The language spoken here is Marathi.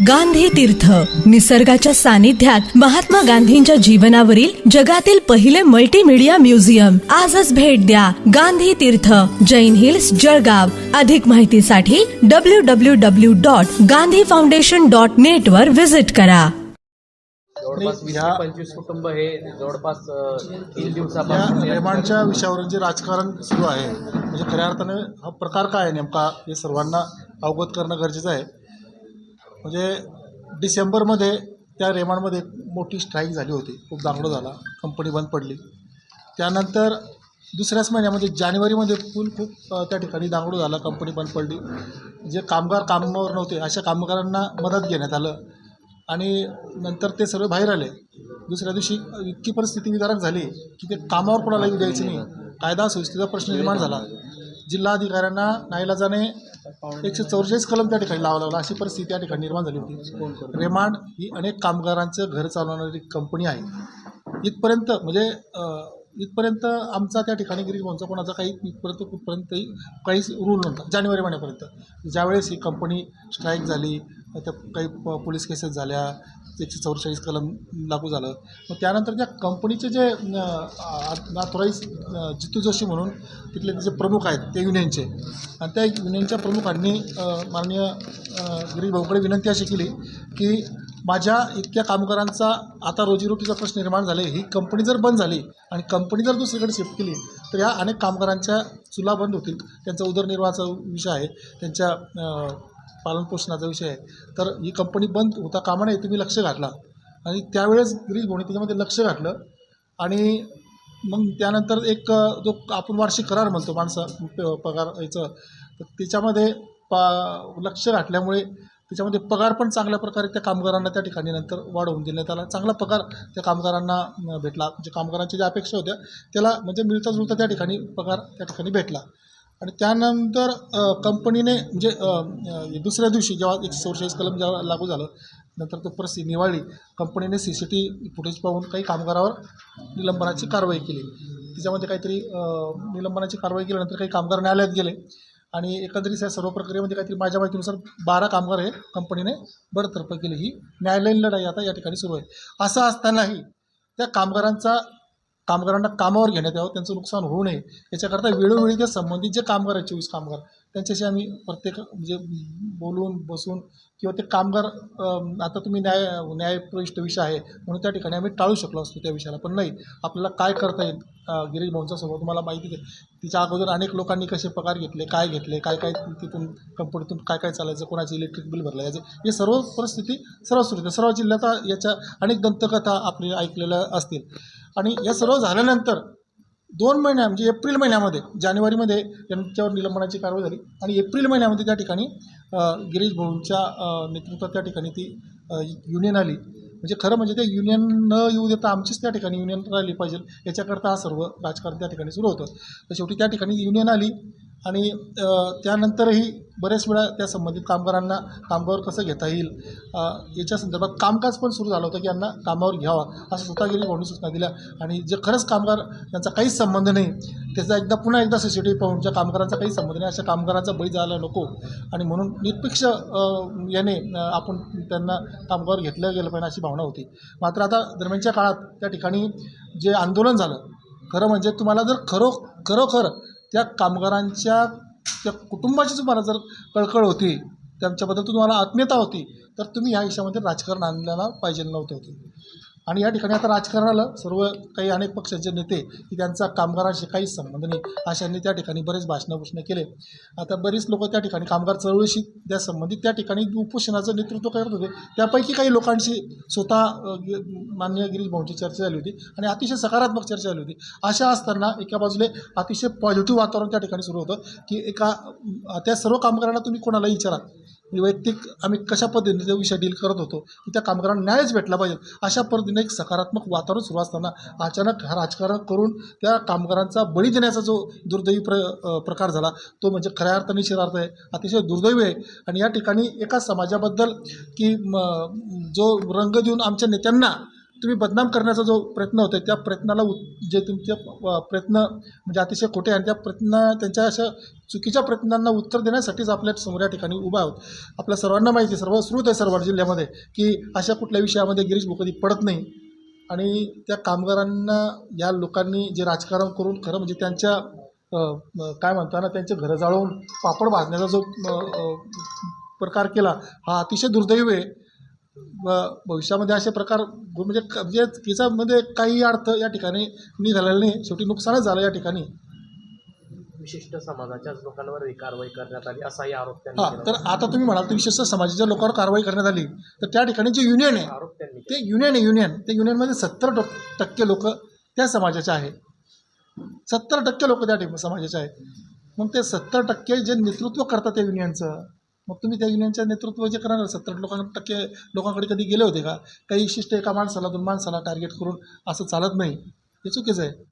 गांधी तीर्थ. निसर्गाच्या सानिध्यात महात्मा गांधींच्या जीवनावरील जगातील पहिले मल्टीमीडिया म्युझियम आजच भेट द्या गांधी तीर्थ जैन हिल्स जळगाव. अधिक माहितीसाठी W W W dot Gandhi foundation dot net वर विजिट करा. जवळपास वीस ह्या- ते पंचवीस कुटुंब हे जवळपास तीन दिवसापासून जे राजकारण सुरू आहे म्हणजे खऱ्या अर्थाने हा प्रकार काय आहे नेमका हे सर्वांना अवगत करणं गरजेचं आहे. म्हणजे डिसेंबरमध्ये त्या रेमांडमध्ये मोठी स्ट्राईक झाली होती. खूप दांगडो झाला. कंपनी बंद पडली. त्यानंतर दुसऱ्याच महिन्यामध्ये म्हणजे जानेवारीमध्ये पूल खूप त्या ठिकाणी दांगडो झाला. कंपनी बंद पडली. जे कामगार कामावर नव्हते अशा कामगारांना मदत घेण्यात आलं. आणि नंतर ते सर्व बाहेर आले. दुसऱ्या दिवशी इतकी परिस्थिती विदारक झाली की ते कामावर कोणाला येऊ द्यायचं नाही. कायदा सुव्यवस्थेचा प्रश्न निर्माण झाला. जिल्हाधिकाऱ्यांना नाईलाजाने एकशे चौवेचाळीस कलम त्या ठिकाणी लावा लागला. अशी परिस्थिती त्या ठिकाणी निर्माण झाली होती. रेमांड ही अनेक कामगारांचं घर चालवणारी कंपनी आहे. इथपर्यंत म्हणजे इथपर्यंत आमचा त्या ठिकाणी गिरीश भाऊंचा कोणाचा काही इथपर्यंत कुठपर्यंतही काहीच रूल नव्हता. जानेवारी महिन्यापर्यंत. ज्यावेळेस ही कंपनी स्ट्राईक झाली त्या काही प पोलीस केसेस झाल्या एकशे चौवेचाळीस कलम लागू झालं. मग त्यानंतर त्या कंपनीचे जे नाथोराईज जितू जोशी म्हणून तिथले जे प्रमुख आहेत ते युनियनचे. आणि त्या युनियनच्या प्रमुखांनी माननीय गिरीश भाऊकडे विनंती अशी केली की माझ्या इतक्या कामगारांचा आता रोजीरोटीचा प्रश्न निर्माण झाले ही कंपनी जर बंद झाली आणि कंपनी जर दुसरीकडे शिफ्ट केली तर या अनेक कामगारांच्या चुला बंद होतील. त्यांचा उदरनिर्वाहाचा विषय आहे. त्यांच्या पालनपोषणाचा विषय आहे. तर ही कंपनी बंद होता कामा नये तुम्ही लक्ष घातला. आणि त्यावेळेस गिरीश भाऊनी त्याच्यामध्ये लक्ष घातलं. आणि मग त्यानंतर एक जो आपण वार्षिक करार म्हणतो माणसं पगार याचं तर त्याच्यामध्ये पा लक्ष घातल्यामुळे त्याच्यामध्ये पगार पण चांगल्या प्रकारे त्या कामगारांना त्या ठिकाणी नंतर वाढवून देण्यात आला. चांगला पगार त्या कामगारांना भेटला. म्हणजे कामगारांच्या ज्या अपेक्षा होत्या त्याला म्हणजे मिळता जुळता त्या ठिकाणी पगार त्या ठिकाणी भेटला. आणि त्यानंतर कंपनीने म्हणजे दुसऱ्या दिवशी जेव्हा एकशे चौवेचाळीस कलम जेव्हा लागू झालं नंतर तो परिस्थिती निवाळली. कंपनीने सी सी टी फुटेज पाहून काही कामगारावर निलंबनाची कारवाई केली. त्याच्यामध्ये काहीतरी निलंबनाची कारवाई केल्यानंतर काही कामगार न्यायालयात गेले. आणि एकंदरीत या सर्व प्रक्रियेमध्ये काहीतरी माझ्या माहितीनुसार बारा कामगार हे कंपनीने बडतर्फ केली. ही न्यायालयीन लढाई आता या ठिकाणी सुरू आहे. असं असतानाही त्या कामगारांचा कामगारांना कामावर घेण्यात यावं त्यांचं नुकसान होऊ नये. याच्याकरता वेळोवेळी त्या संबंधित जे कामगार आहेत चोवीस कामगार त्यांच्याशी आम्ही प्रत्येक म्हणजे बोलून बसून किंवा ते कामगार आता तुम्ही न्याय न्यायप्रविष्ट विषय आहे म्हणून त्या ठिकाणी आम्ही टाळू शकलो असतो त्या विषयाला. पण नाही आपल्याला काय करता येईल? अ, गिरीश भाऊंचा स्वभाव तुम्हाला माहिती आहे तिच्या अगोदर अनेक लोकांनी कसे पगार घेतले काय घेतले काय काय तिथून कंपनीतून काय काय चालायचं कोणाचे इलेक्ट्रिक बिल भरलं याचे हे सर्व परिस्थिती सर्व सुरू आहे. सर्व जिल्ह्यात याच्या अनेक दंतकथा आपली ऐकलेल्या असतील. आणि या सर्व झाल्यानंतर दोन महिन्या म्हणजे एप्रिल महिन्यामध्ये जानेवारीमध्ये त्यांच्यावर निलंबनाची कारवाई झाली आणि एप्रिल महिन्यामध्ये त्या ठिकाणी गिरीश भाऊंच्या नेतृत्वात त्या ठिकाणी ती युनियन आली. म्हणजे खरं म्हणजे ते युनियन न येऊ देता आमचीच त्या ठिकाणी युनियन राहिली पाहिजे याच्याकरता हा सर्व राजकारण त्या ठिकाणी सुरू होतं. तर शेवटी त्या ठिकाणी युनियन आली. आणि त्यानंतरही बऱ्याच वेळा त्या संबंधित कामगारांना कामावर कसं घेता येईल याच्या संदर्भात कामकाज पण सुरू झालं होतं की यांना कामावर घ्यावा असं स्वतः गेली कोणी सूचना दिल्या. आणि जे खरंच कामगार यांचा काहीच संबंध नाही त्याचा एकदा पुन्हा एकदा सी सी टी व्ही पाहून ज्या कामगारांचा काही संबंध नाही. अशा कामगारांचा बळी जायला नको. आणि म्हणून निरपेक्ष याने आपण त्यांना कामगार घेतलं गेलं पाहिजे अशी भावना होती. मात्र आता दरम्यानच्या काळात त्या ठिकाणी जे आंदोलन झालं खरं म्हणजे तुम्हाला जर खरो खरोखर त्या कामगारांच्या त्या कुटुंबाची तुम्हाला जर कळकळ होती त्यांच्याबद्दल तुम्हाला आत्मीयता होती तर तुम्ही ह्या विषयामध्ये राजकारण आणल्याला पाहिजे नव्हते होते. आणि या ठिकाणी आता राजकारणाला सर्व काही अनेक पक्षाचे नेते की त्यांचा कामगारांशी काहीच संबंध नाही. अशांनी त्या ठिकाणी बरेच भाषणभूषणं केले. आता बरीच लोक त्या ठिकाणी कामगार चळवळीशी त्या संबंधित त्या ठिकाणी उपोषणाचं नेतृत्व करत होते. त्यापैकी काही लोकांशी स्वतः मान्य गिरीश भाऊंची चर्चा झाली होती आणि अतिशय सकारात्मक चर्चा झाली होती. अशा असताना एका बाजूले अतिशय पॉझिटिव्ह वातावरण त्या ठिकाणी सुरू होतं की एका त्या सर्व कामगारांना तुम्ही कोणालाही विचारा. वैयक्तिक आम्ही कशा पद्धतीने ते विषय डील करत होतो की त्या कामगारांना न्यायच भेटला पाहिजे. अशा पद्धतीने एक सकारात्मक वातावरण सुरू असताना अचानक हा राजकारण करून त्या कामगारांचा बळी देण्याचा जो दुर्दैवी प्र प्रकार झाला तो म्हणजे खऱ्या अर्थाने शिरार्थ आहे अतिशय दुर्दैवी आहे. आणि या ठिकाणी एका समाजाबद्दल की म, जो रंग देऊन आमच्या नेत्यांना तुम्ही बदनाम करण्याचा जो प्रयत्न होता त्या प्रयत्नाला उ जे तुमचे प्रयत्न म्हणजे अतिशय खोटे आणि त्या प्रयत्न त्यांच्या अशा चुकीच्या प्रयत्नांना उत्तर देण्यासाठीच आपल्यासमोर या ठिकाणी उभा आहोत. आपल्या सर्वांना माहिती आहे, सर्व श्रुत आहे सर्व जिल्ह्यामध्ये की अशा कुठल्या विषयामध्ये गिरीश भोकदी पडत नाही. आणि त्या कामगारांना या लोकांनी जे राजकारण करून खरं म्हणजे त्यांच्या काय म्हणताना त्यांचे घरं जाळून पापड भाजण्याचा जो प्रकार केला हा अतिशय दुर्दैव आहे. भविष्यामध्ये असे प्रकार म्हणजे म्हणजे तिच्यामध्ये काही अर्थ या ठिकाणी निघालेला नाही. शेवटी नुकसानच झालं या ठिकाणी. विशिष्ट समाजाच्याच लोकांवर ही कारवाई करण्यात आली असाही आरोप त्यांनी हां केला. तर आता तुम्ही म्हणाल तर विशेषतः समाजाच्या लोकांवर कारवाई करण्यात आली. तर त्या ठिकाणी जे युनियन आहे आरोप त्यांनी केला. ते युनियन आहे युनियन. त्या युनियनमध्ये सत्तर टक्के लोक त्या समाजाचे आहे सत्तर टक्के लोक त्या ठिकाणी समाजाचे आहेत. मग ते सत्तर टक्के जे नेतृत्व करतात त्या युनियनचं मग तुम्ही त्या युनियनच्या नेतृत्व जे करणार सत्तर लोकां टक्के लोकांकडे कधी गेले होते का? काही विशिष्ट एका माणसाला दोन माणसाला टार्गेट करून असं चालत नाही. हे चुकीचं आहे.